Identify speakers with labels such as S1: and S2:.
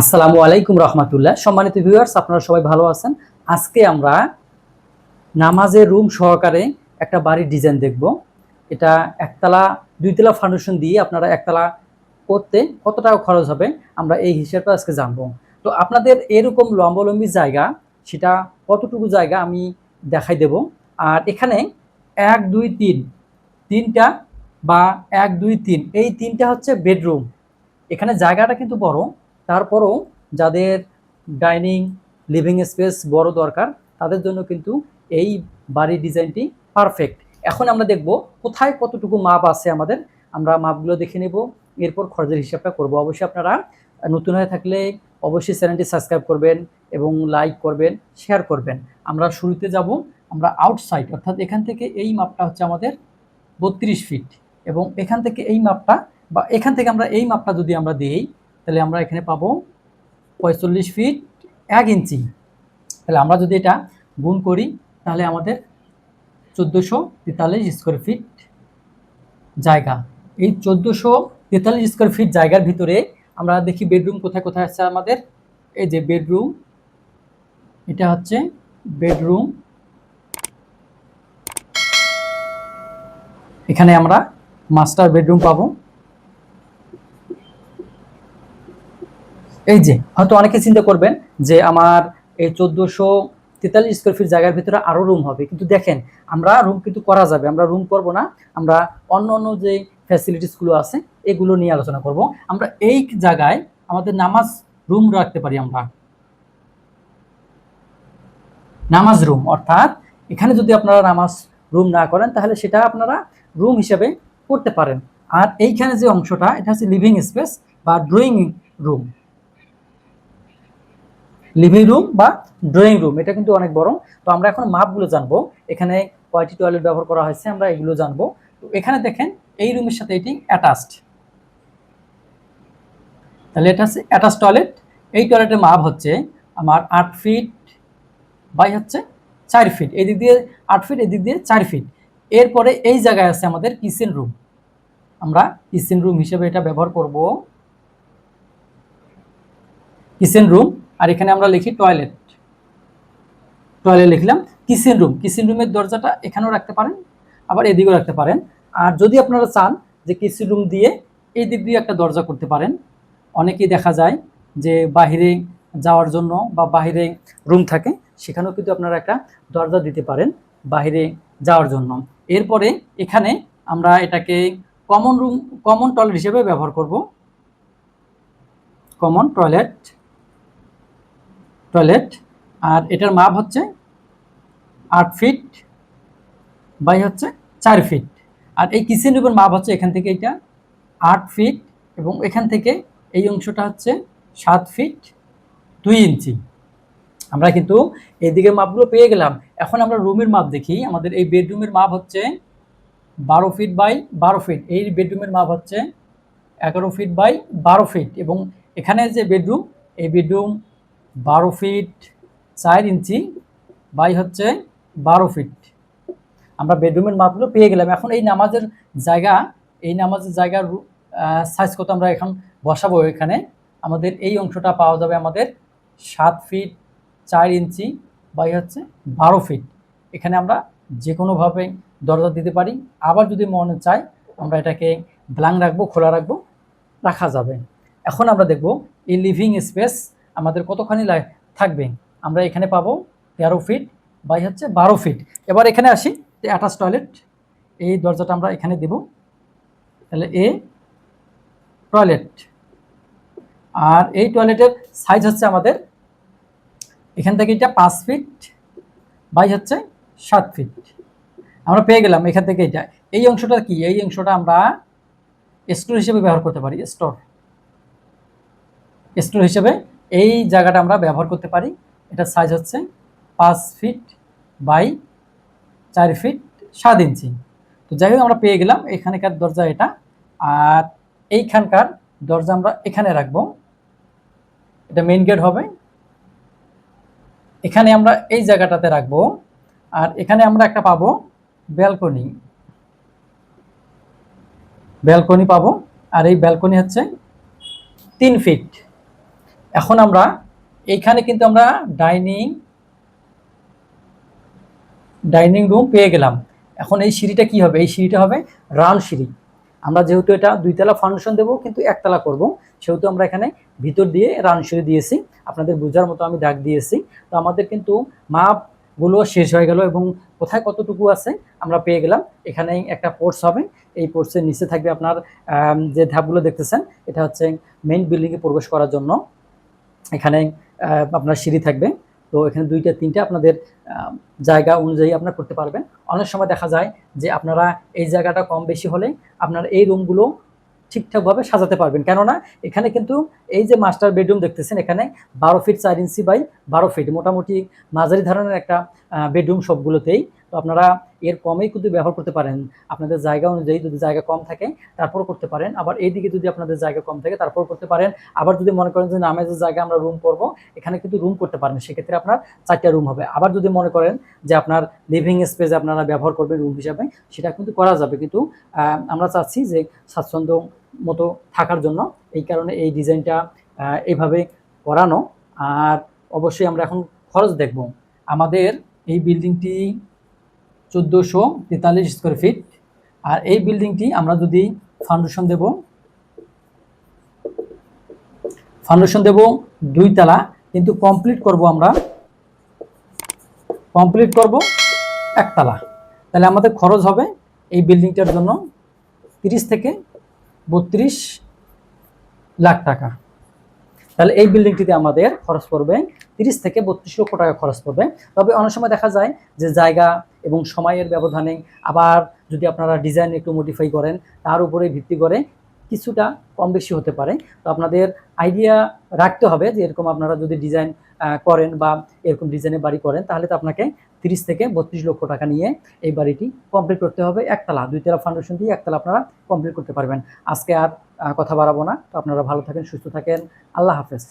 S1: আসসালামু আলাইকুম রহমতুল্লাহ। সম্মানিত ভিউয়ার্স আপনারা সবাই ভালো আছেন? আজকে আমরা নামাজের রুম সহকারে একটা বাড়ির ডিজাইন দেখব। এটা একতলা, দুইতলা ফাউন্ডেশন দিয়ে আপনারা একতলা করতে কত টাকা খরচ হবে আমরা এই হিসাবটা আজকে জানব। তো আপনাদের এরকম লম্বলম্বী জায়গা, সেটা কতটুকু জায়গা আমি দেখাই দেব। আর এখানে এক, দুই, তিন, তিনটা বা এক, দুই, তিন, এই তিনটা হচ্ছে বেডরুম এখানে জায়গাটা কিন্তু বড় তারপরও যাদের ডাইনিং লিভিং স্পেস বড় দরকার, তাদের জন্য কিন্তু এই বাড়ির ডিজাইনটি পারফেক্ট এখন আমরা দেখব কোথায় কতটুকু মাপ আছে আমাদের। আমরা মাপগুলো দেখে নেব, এরপর খরচের হিসাবটা করব। অবশ্যই আপনারা নতুন হয়ে থাকলে অবশ্যই চ্যানেলটি সাবস্ক্রাইব করবেন এবং লাইক করবেন শেয়ার করবেন। আমরা শুরুতে যাব, আমরা আউটসাইড অর্থাৎ এখান থেকে এই মাপটা হচ্ছে আমাদের বত্রিশ ফিট এবং এখান থেকে এই মাপটা বা এখান থেকে আমরা এই মাপটা যদি আমরা দিই তাহলে আমরা এখানে পাবো পঁয়তাল্লিশ ফিট এক ইঞ্চি। তাহলে আমরা যদি এটা গুণ করি, তাহলে আমাদের চোদ্দোশো তেতাল্লিশ স্কোয়ার ফিট জায়গা। এই চোদ্দোশো তেতাল্লিশ স্কোয়ার ফিট জায়গার ভিতরে আমরা দেখি বেডরুম কোথায় কোথায় আছে আমাদের? এই যে বেডরুম এটা হচ্ছে বেডরুম এখানে আমরা মাস্টার বেডরুম পাবো। এই যে, হয়তো অনেকে চিন্তা করবেন যে আমার এই চোদ্দোশো তেতাল্লিশ স্কোয়ার ফিট জায়গার ভিতরে আরও রুম হবে। কিন্তু দেখেন, আমরা রুম কিন্তু করা যাবে, আমরা রুম করব না। আমরা অন্য অন্য যে ফ্যাসিলিটিসগুলো আছে, এগুলো নিয়ে আলোচনা করব। আমরা এই জায়গায় আমাদের নামাজ রুম রাখতে পারি আমরা। নামাজ রুম অর্থাৎ এখানে যদি আপনারা নামাজ রুম না করেন, তাহলে সেটা আপনারা রুম হিসেবে করতে পারেন। আর এইখানে যে অংশটা, এটা হচ্ছে লিভিং স্পেস বা ড্রয়িং রুম লিভিং রুম বা ড্রয়িং রুম এটা কিন্তু অনেক বড়। তো আমরা এখন মাপগুলো জানব। এখানে কয়টি টয়লেট ব্যবহার করা হয়েছে আমরা এগুলো জানব। তো এখানে দেখেন, এই রুমের সাথে এটি অ্যাটাচড তাহলে এটা হচ্ছে অ্যাটাচ টয়লেট এই টয়লেটের মাপ হচ্ছে আমার আট ফিট বাই হচ্ছে চার ফিট এদিক দিয়ে আট ফিট এদিক দিয়ে চার ফিট এরপরে এই জায়গায় আছে আমাদের কিচেন রুম আমরা কিচেন রুম হিসেবে এটা ব্যবহার করব। কিচেন রুম আর এখানে আমরা লিখি টয়লেট টয়লেট লিখলাম কিচেন রুম কিচেন রুমের দরজাটা এখানেও রাখতে পারেন, আবার এদিকেও রাখতে পারেন। আর যদি আপনারা চান যে কিচেন রুম দিয়ে এই দিক দিয়ে একটা দরজা করতে পারেন, অনেকেই দেখা যায় যে বাহিরে যাওয়ার জন্য বা বাহিরে রুম থাকে, সেখানেও কিন্তু আপনারা একটা দরজা দিতে পারেন বাহিরে যাওয়ার জন্য। এরপরে এখানে আমরা এটাকে কমন রুম কমন টয়লেট হিসেবে ব্যবহার করব। কমন টয়লেট টয়লেট আর এটার মাপ হচ্ছে আট ফিট বাই হচ্ছে চার ফিট আর এই কিচেন রুমের মাপ হচ্ছে? এখান থেকে এটা আট ফিট এবং এখান থেকে এই অংশটা হচ্ছে সাত ফিট দুই ইঞ্চি। আমরা কিন্তু এদিকের মাপগুলো পেয়ে গেলাম। এখন আমরা রুমের মাপ দেখি। আমাদের এই বেডরুমের মাপ হচ্ছে বারো ফিট বাই বারো ফিট এই বেডরুমের মাপ হচ্ছে এগারো ফিট বাই বারো ফিট এবং এখানে যে বেডরুম, এই বেডরুম বারো ফিট চার ইঞ্চি বাই হচ্ছে বারো ফিট। আমরা বেডরুমের মাপগুলো পেয়ে গেলাম। এখন এই নামাজের জায়গা, এই নামাজের জায়গার সাইজ কত আমরা এখন বসাবো এখানে? আমাদের এই অংশটা পাওয়া যাবে আমাদের সাত ফিট চার ইঞ্চি বাই হচ্ছে বারো ফিট। এখানে আমরা যে কোনোভাবে দরজা দিতে পারি। আবার যদি মনে চাই আমরা এটাকে ব্লাং রাখব, খোলা রাখব, রাখা যাবে। এখন আমরা দেখব এই লিভিং স্পেস আমাদের কতখানি থাকবে? আমরা এখানে পাবো তেরো ফিট বাই হচ্ছে বারো ফিট এবার এখানে আসি অ্যাটাচ টয়লেট এই দরজাটা আমরা এখানে দেব। তাহলে এ টয়লেট আর এই টয়লেটের সাইজ হচ্ছে আমাদের, এখান থেকে এটা পাঁচ ফিট বাই হচ্ছে সাত ফিট আমরা পেয়ে গেলাম এখান থেকে এটা। এই অংশটা কি? এই অংশটা আমরা স্টোর হিসেবে ব্যবহার করতে পারি স্টোর স্টোর হিসেবে এই জায়গাটা আমরা ব্যবহার করতে পারি। এটা সাইজ হচ্ছে পাঁচ ফিট বাই চার ফিট সাত ইঞ্চি তো যাই হোক, আমরা পেয়ে গেলাম এখানকার দরজা এটা। আর এইখানকার দরজা আমরা এখানে রাখব। এটা মেইন গেট হবে। এখানে আমরা এই জায়গাটাতে রাখব। আর এখানে আমরা একটা পাবো ব্যালকনি ব্যালকনি পাবো। আর এই ব্যালকনি হচ্ছে তিন ফিট এখন আমরা এইখানে কিন্তু আমরা ডাইনিং ডাইনিং রুম পেয়ে গেলাম। এখন এই সিঁড়িটা কি হবে? এই সিঁড়িটা হবে রাউন্ড সিঁড়ি। আমরা যেহেতু এটা দুইতলা ফাউন্ডেশন দেবো, কিন্তু একতলা করব। সেহেতু আমরা এখানে ভিতর দিয়ে রাউন্ড সিঁড়ি দিয়েছি। আপনাদের বোঝার মতো আমি দাগ দিয়েছি। তো আমাদের কিন্তু মাপগুলো শেষ হয়ে গেল এবং কোথায় কতটুকু আছে আমরা পেয়ে গেলাম। এখানে একটা পোর্টস হবে। এই পোর্টসের নিচে থাকবে আপনার যে ধাপগুলো দেখতেছেন, এটা হচ্ছে মেইন বিল্ডিংয়ে প্রবেশ করার জন্য। এখানে আপনার সিঁড়ি থাকবে। তো এখানে দুইটা, তিনটা আপনাদের জায়গা অনুযায়ী আপনারা করতে পারবেন। অনেক সময় দেখা যায় যে আপনারা এই জায়গাটা কম বেশি হলে আপনারা এই রুমগুলো ঠিকঠাকভাবে সাজাতে পারবেন। কেননা এখানে কিন্তু এই যে মাস্টার বেডরুম দেখতেছেন, এখানে বারো ফিট চার ইঞ্চি বাই বারো ফিট। মোটামুটি মাঝারি ধরনের একটা বেডরুম সবগুলোতেই। তো আপনারা এর কমেই কিন্তু ব্যবহার করতে পারেন। আপনাদের জায়গা অনুযায়ী যদি জায়গা কম থাকে তারপর করতে পারেন। আবার এইদিকে যদি আপনাদের জায়গা কম থাকে তারপর করতে পারেন। আবার যদি মনে করেন যে নামে যে জায়গা আমরা রুম করব, এখানে কিন্তু রুম করতে পারেন। সেক্ষেত্রে আপনার চারটা রুম হবে। আবার যদি মনে করেন যে, আপনার লিভিং স্পেস আপনারা ব্যবহার করবেন রুম হিসাবে, সেটা কিন্তু করা যাবে। কিন্তু আমরা চাচ্ছি যে, স্বাচ্ছন্দ্য মতো থাকার জন্য। এই কারণে এই ডিজাইনটা এইভাবে করানো। আর অবশ্যই আমরা এখন খরচ দেখব। আমাদের এই বিল্ডিংটি চোদ্দোশো তেতাল্লিশ স্কোয়ার ফিট আর এই বিল্ডিংটি আমরা যদি ফাউন্ডেশন দেব ফাউন্ডেশন দেব দুই তালা, কিন্তু কমপ্লিট করব আমরা কমপ্লিট করব একতলা তাহলে আমাদের খরচ হবে এই বিল্ডিংটার জন্য তিরিশ থেকে বত্রিশ লাখ টাকা। তাহলে এই বিল্ডিংটিতে আমাদের খরচ পড়বে তিরিশ থেকে বত্রিশ লক্ষ টাকা খরচ পড়বে। তবে অনেক সময় দেখা যায় যে জায়গা এবং সময়ের ব্যবধানে আবার যদি আপনারা ডিজাইন একটু মডিফাই করেন, তার উপরে ভিত্তি করে কিছুটা কম বেশি হতে পারে। তো আপনাদের আইডিয়া রাখতে হবে যে এরকম আপনারা যদি ডিজাইন করেন বা এরকম ডিজাইনের বাড়ি করেন, তাহলে তো আপনাকে তিরিশ থেকে বত্রিশ লক্ষ টাকা নিয়ে এই বাড়িটি কমপ্লিট করতে হবে একতলা। দুইতলা ফাউন্ডেশন দিয়ে একতলা আপনারা কমপ্লিট করতে পারবেন। আজকে আর কথা বাড়াবো না। তো আপনারা ভালো থাকেন, সুস্থ থাকেন। আল্লাহ হাফেজ।